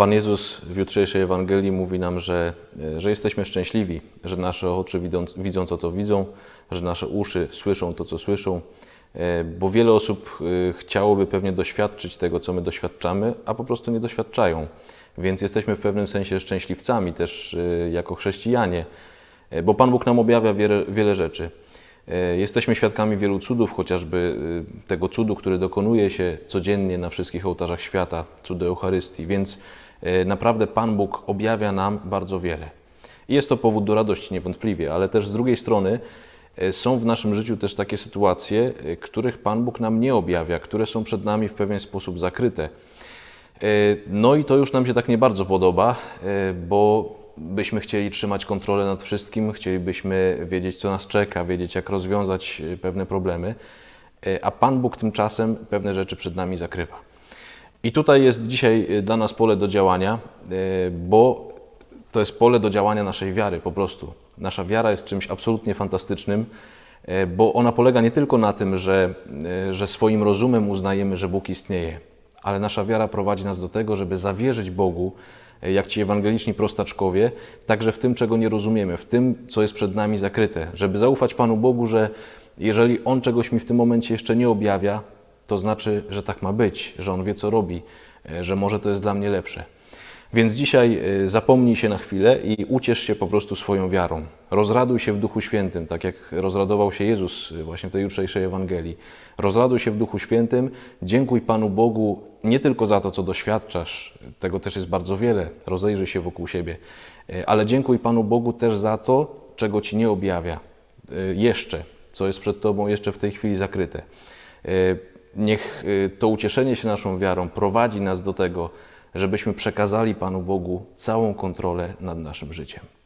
Pan Jezus w jutrzejszej Ewangelii mówi nam, że, e, że jesteśmy szczęśliwi, że nasze oczy widzą, to, co widzą, że nasze uszy słyszą to, co słyszą, e, bo wiele osób e, chciałoby pewnie doświadczyć tego, co my doświadczamy, a po prostu nie doświadczają. Więc jesteśmy w pewnym sensie szczęśliwcami też jako chrześcijanie, bo Pan Bóg nam objawia wiele, wiele rzeczy. Jesteśmy świadkami wielu cudów, chociażby tego cudu, który dokonuje się codziennie na wszystkich ołtarzach świata, cudu Eucharystii, więc naprawdę Pan Bóg objawia nam bardzo wiele. I jest to powód do radości niewątpliwie, ale też z drugiej strony e, są w naszym życiu też takie sytuacje, e, których Pan Bóg nam nie objawia, które są przed nami w pewien sposób zakryte. E, No i to już nam się tak nie bardzo podoba, e, bo byśmy chcieli trzymać kontrolę nad wszystkim, chcielibyśmy wiedzieć, co nas czeka, wiedzieć, jak rozwiązać e, pewne problemy, e, a Pan Bóg tymczasem pewne rzeczy przed nami zakrywa. I tutaj jest dzisiaj e, dla nas pole do działania, e, bo to jest pole do działania naszej wiary po prostu. Nasza wiara jest czymś absolutnie fantastycznym, e, bo ona polega nie tylko na tym, że, że swoim rozumem uznajemy, że Bóg istnieje, ale nasza wiara prowadzi nas do tego, żeby zawierzyć Bogu, jak ci ewangeliczni prostaczkowie, także w tym, czego nie rozumiemy, w tym, co jest przed nami zakryte, żeby zaufać Panu Bogu, że jeżeli On czegoś mi w tym momencie jeszcze nie objawia, to znaczy, że tak ma być, że On wie, co robi, e, że może to jest dla mnie lepsze. Więc dzisiaj y, zapomnij się na chwilę i uciesz się po prostu swoją wiarą. Rozraduj się w Duchu Świętym, tak jak rozradował się Jezus y, właśnie w tej jutrzejszej Ewangelii. Rozraduj się w Duchu Świętym, dziękuj Panu Bogu nie tylko za to, co doświadczasz, tego też jest bardzo wiele, rozejrzyj się wokół siebie, ale dziękuj Panu Bogu też za to, czego Ci nie objawia jeszcze, co jest przed Tobą jeszcze w tej chwili zakryte. Niech y, to ucieszenie się naszą wiarą prowadzi nas do tego, żebyśmy przekazali Panu Bogu całą kontrolę nad naszym życiem.